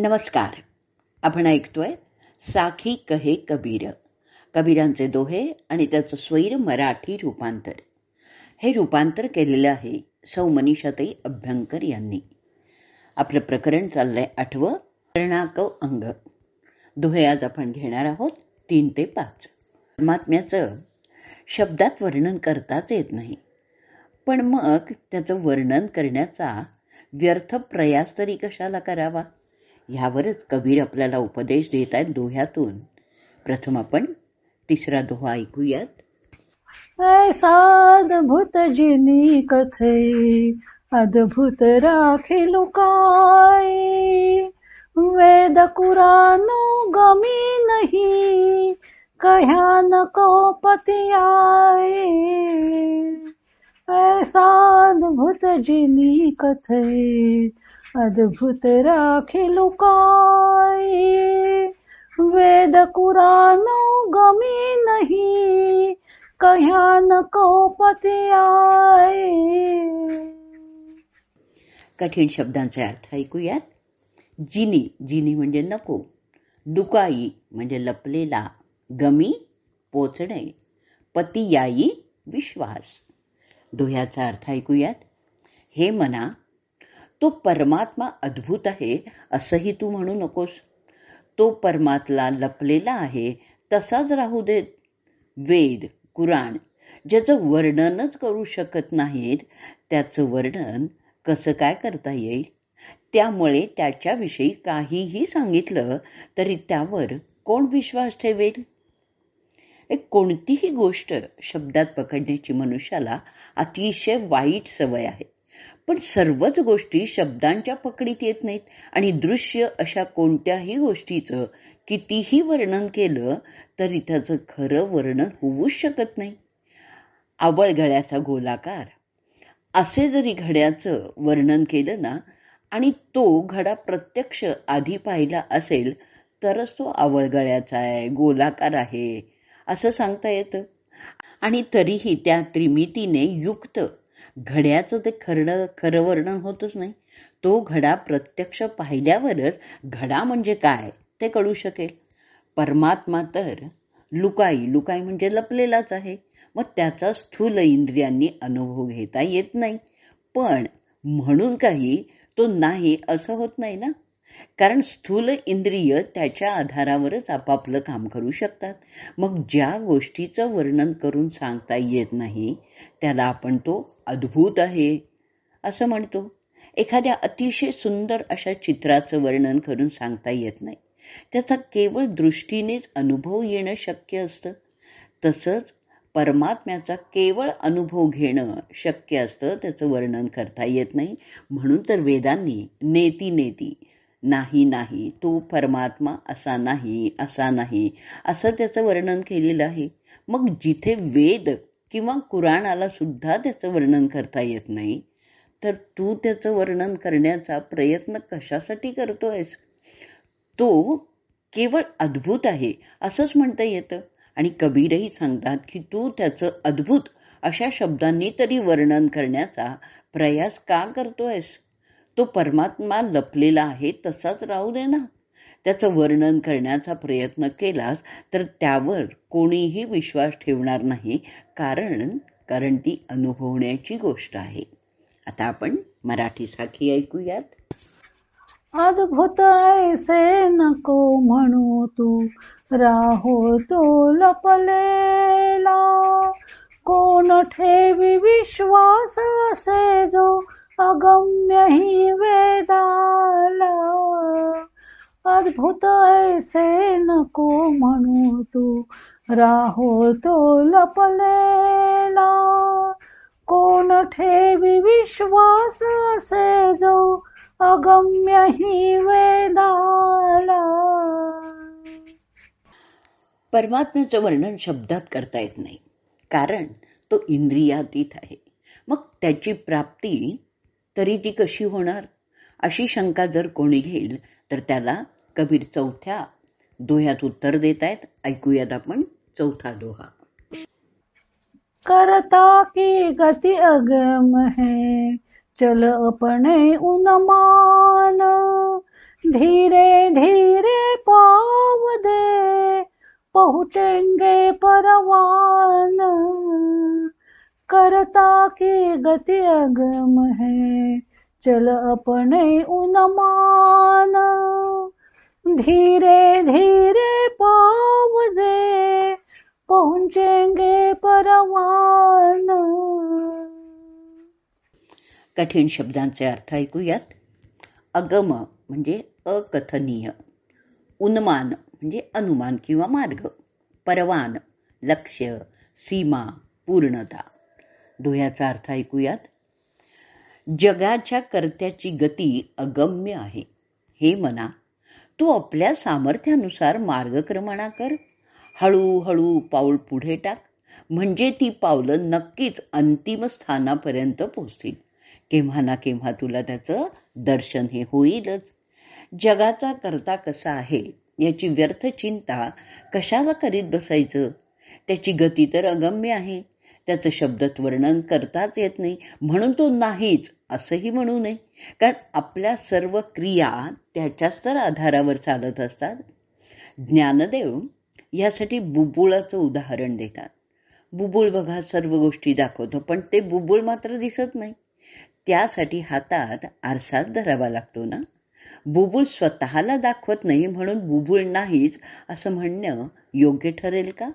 नमस्कार. आपण ऐकतोय साखी कहे कबीर. कबीरांचे दोहे आणि त्याचं स्वैर मराठी रूपांतर. हे रूपांतर केलेलं आहे सौ मनीषाताई अभ्यंकर यांनी. आपलं प्रकरण चाललंय आठवं कर्णाकव अंग. दोहे आज आपण घेणार आहोत तीन ते पाच. परमात्म्याचं शब्दात वर्णन करताच येत नाही. पण मग त्याचं वर्णन करण्याचा व्यर्थ प्रयास तरी कशाला करावा? ह्यावरच कबीर आपल्याला उपदेश देत आहेत दोह्यातून प्रथम आपण तिसरा दोहा ऐकूयात. ऐसाद्भुत जिनी कथे अद्भुत राखे लुकाय वेद कुरानो गमी नहीं कह्या नको आए ऐसाद्भुत जिनी कथे अद्भुत राखी लुकाई वेद कुरानो गमी नाही कह्यान कौपती आय कठीण शब्दांचे अर्थ ऐकूयात. जिनी जिनी म्हणजे नको. डुकाई म्हणजे लपलेला गमी पोचणे. पतियाई विश्वास. दोह्याचा अर्थ ऐकूयात. हे मना तो परमात्मा अद्भुत आहे असंही तू म्हणू नकोस. तो परमात्मा लपलेला आहे तसाच राहू देत. वेद कुराण ज्याचं वर्णनच करू शकत नाहीत त्याचं वर्णन कसं काय करता येईल? त्यामुळे त्याच्याविषयी काहीही सांगितलं तरी त्यावर कोण विश्वास ठेवेल? एक कोणतीही गोष्ट शब्दात पकडण्याची मनुष्याला अतिशय वाईट सवय आहे. पण सर्वच गोष्टी शब्दांच्या पकडीत येत नाहीत. आणि दृश्य अशा कोणत्याही गोष्टीचं कितीही वर्णन केलं तरी त्याचं खरं वर्णन होऊच शकत नाही. आवळ घड्याचा गोलाकार. असे जरी घड्याचं वर्णन केलं ना आणि तो घडा प्रत्यक्ष आधी पाहिला असेल तरच तो आवळगळ्याचा आहे गोलाकार आहे असं सांगता येतं. आणि तरीही त्या त्रिमितीने युक्त घड्याचं ते खरडं खरं वर्णन होतच नाही. तो घडा प्रत्यक्ष पाहिल्यावरच घडा म्हणजे काय ते कळू शकेल. परमात्मा तर लुकाई लुकाई म्हणजे लपलेलाच आहे. मग त्याचा स्थूल इंद्रियांनी अनुभव घेता येत नाही. पण म्हणून काही तो नाही असं होत नाही ना? कारण स्थूल इंद्रिय त्याच्या आधारावरच आपापलं काम करू शकतात. मग ज्या गोष्टीचं वर्णन करून सांगता येत नाही त्याला आपण तो अद्भुत आहे असं म्हणतो. एखाद्या अतिशय सुंदर अशा चित्राचं वर्णन करून सांगता येत नाही. त्याचा केवळ दृष्टीनेच अनुभव येणं शक्य असतं. तसंच परमात्म्याचा केवळ अनुभव घेणं शक्य असतं त्याचं वर्णन करता येत नाही. म्हणून तर वेदांनी नेती नेती नाही नाही तू परमात्मा असा नाही असा नाही असं त्याचं वर्णन केलेलं आहे. मग जिथे वेद किंवा कुराणाला सुद्धा त्याचं वर्णन करता येत नाही तर तू त्याचं वर्णन करण्याचा प्रयत्न कशासाठी करतोयस? तो केवळ अद्भुत आहे असंच म्हणता येतं. आणि कबीरही सांगतात की तू त्याचं अद्भुत अशा शब्दांनी तरी वर्णन करण्याचा प्रयास का करतोयस? तो परमात्मा लपलेला आहे तसाच राहू दे ना. त्याचं वर्णन करण्याचा प्रयत्न केलास तर त्यावर कोणीही विश्वास ठेवणार नाही. कारण कारण ती अनुभवण्याची गोष्ट आहे. आता आपण मराठी साखी ऐकूयात. अद्भुत ऐसे नको म्हणू तू. राहो तो लपलेला. कोण ठेवी विश्वास असे जो अगम्य ही वेदाला अद्भुत ऐसे नको म्हणू तू. राहो तो लपलेला कोण ठेवी विश्वास असे जो अगम्य ही वेदाला. परमात्म्याचं वर्णन शब्दात करता येत नाही कारण तो इंद्रियातीत आहे. मग त्याची प्राप्ती तरी ती कशी होणार? अशी शंका जर कोणी घेईल तर त्याला कबीर चौथ्या दोह्यात उत्तर देत आहेत ऐकूयात आपण चौथा दोहा. करता की गती अगम है? चल अपने उन्मान। धीरे धीरे पाव दे पहुचेंगे परवान। करता की गति अगम है। चल अपने उन्मान धीरे धीरे पाव दे। पहुंचेंगे परवान। कठीण शब्दांचे अर्थ ऐकूयात. अगम म्हणजे अकथनीय. उन्मान म्हणजे अनुमान किंवा मार्ग. परवान लक्ष्य सीमा पूर्णता. धुयाचा अर्थ ऐकूयात. जगाच्या कर्त्याची गती अगम्य आहे. हे म्हणा तू आपल्या सामर्थ्यानुसार मार्गक्रमणा कर. हळूहळू पाऊल पुढे टाक. म्हणजे ती पावलं नक्कीच अंतिम स्थानापर्यंत पोचतील केव्हा ना केव्हा तुला त्याचं दर्शन हे होईलच. जगाचा करता कसा आहे याची व्यर्थ चिंता कशाला करीत बसायचं? त्याची गती तर अगम्य आहे. त्याचं शब्दात वर्णन करताच येत नाही. म्हणून तो नाहीच असंही म्हणू नये. कारण आपल्या सर्व क्रिया त्याच्याच तर आधारावर चालत असतात. ज्ञानदेव यासाठी बुबुळाचं उदाहरण देतात. बुबुळ बघा सर्व गोष्टी दाखवतो पण ते बुबुळ मात्र दिसत नाही. त्यासाठी हातात आरसाच धरावा लागतो ना? बुबुळ स्वतःला दाखवत नाही म्हणून बुबुळ नाहीच असं म्हणणं योग्य ठरेल का?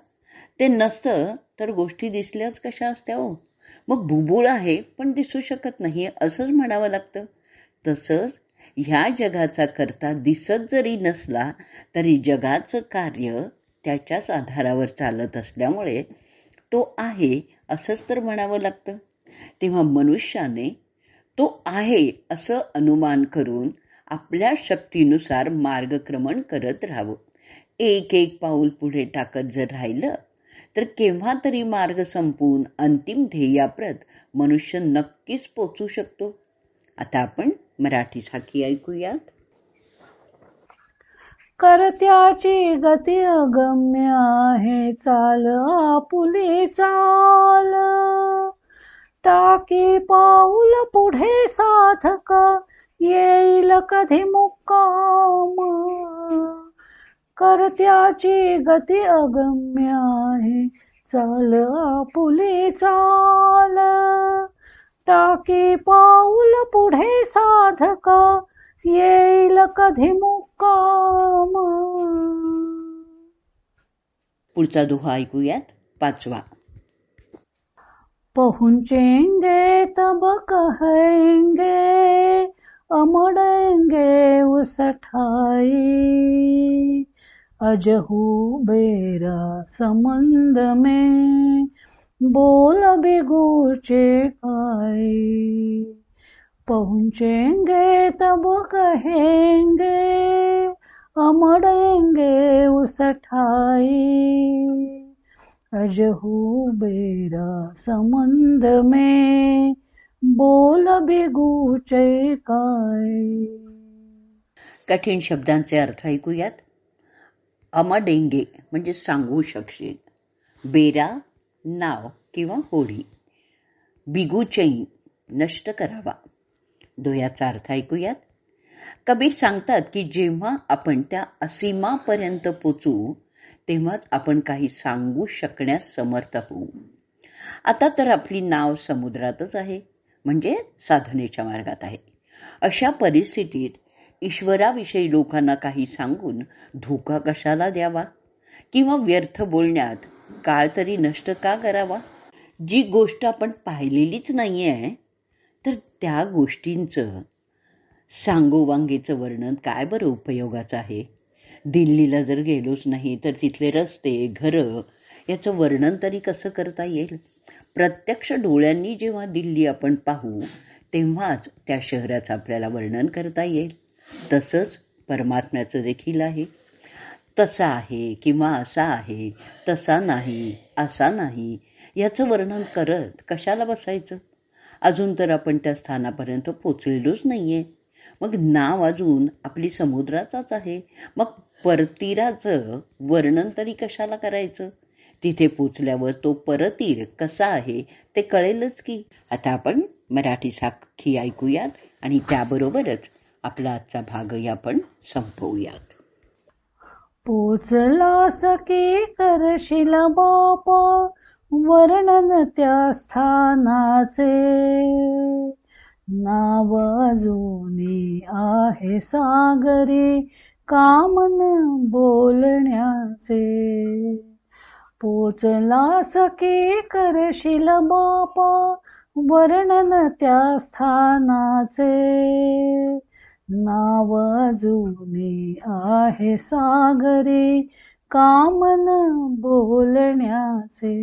ते नसतं तर गोष्टी दिसल्याच कशा असत्या हो? मग बुबुळ आहे पण दिसू शकत नाही असंच म्हणावं लागतं. तसंच ह्या जगाचा करता दिसत जरी नसला तरी जगाचं कार्य त्याच्याच आधारावर चालत असल्यामुळे तो आहे असंच तर म्हणावं लागतं. तेव्हा मनुष्याने तो आहे असं अनुमान करून आपल्या शक्तीनुसार मार्गक्रमण करत राहावं. एक एक पाऊल पुढे टाकत जर राहिलं तर केव्हा तरी मार्ग संपवून अंतिम ध्येयाप्रत मनुष्य नक्कीच पोचू शकतो. आता आपण मराठी साखी ऐकूयात. करत्याची गती अगम्य आहे चाल आपुली चाल. टाकी पाऊल पुढे साधक येईल कधी मुक्काम. करत्याची गती अगम्य आहे. चाल आपुली चाल. टाकी पाऊल पुढे साधक. येईल कधी मुक्काम. पुढचा दोहा ऐकूयात पाचवा. पहुँचेंगे तब कहेंगे अमड़ेंगे उस ठाई. अजहू बेरा समंद में बोल बिगूचे काय पहुंचेंगे तब कहेंगे अमड़ेंगे उस ठाई। अजहू बेरा समंद में बोल बिगूचे काय कठीण शब्दांचे अर्थ ऐकूयात. अमडेंगे म्हणजे सांगू शकशील. बेरा नाव किंवा होडी. बिगुचैन नष्ट करावा. दोयाचा अर्थ ऐकूयात? कबीर सांगतात की जेव्हा आपण त्या असीमापर्यंत पोचू तेव्हाच आपण काही सांगू शकण्यास समर्थ होऊ. आता तर आपली नाव समुद्रातच आहे म्हणजे साधनेच्या मार्गात आहे. अशा परिस्थितीत ईश्वराविषयी लोकांना काही सांगून धोका कशाला द्यावा? किंवा व्यर्थ बोलण्यात काळ तरी नष्ट का करावा? जी गोष्ट आपण पाहिलेलीच नाही आहे तर त्या गोष्टींचं सांगोवांगेचं वर्णन काय बरं उपयोगाचं आहे? दिल्लीला जर गेलोच नाही तर तिथले रस्ते घरं याचं वर्णन तरी कसं करता येईल? प्रत्यक्ष डोळ्यांनी जेव्हा दिल्ली आपण पाहू तेव्हाच त्या शहराचं आपल्याला वर्णन करता येईल. तसंच परमात्म्याचं देखील आहे. तसा आहे किंवा असा आहे तसा नाही असा नाही याचं वर्णन करत कशाला बसायचं? अजून तर आपण त्या स्थानापर्यंत पोचलेलोच नाहीये. मग नाव अजून आपली समुद्राचाच आहे. मग परतीराचं वर्णन तरी कशाला करायचं? तिथे पोचल्यावर तो परतीर कसा आहे ते कळेलच की. आता आपण मराठी साखी ऐकूयात आणि त्याबरोबरच आपला आजचा भागही आपण संपवूयात. पोचला सके करशील बापा वर्णन त्या स्थानाचे. नाव अजूनी आहे सागरे कामन बोलण्याचे. पोचला सके करशील बापा वर्णन त्या स्थानाचे. नाव जुने आहे सागरे कामन बोलण्याचे.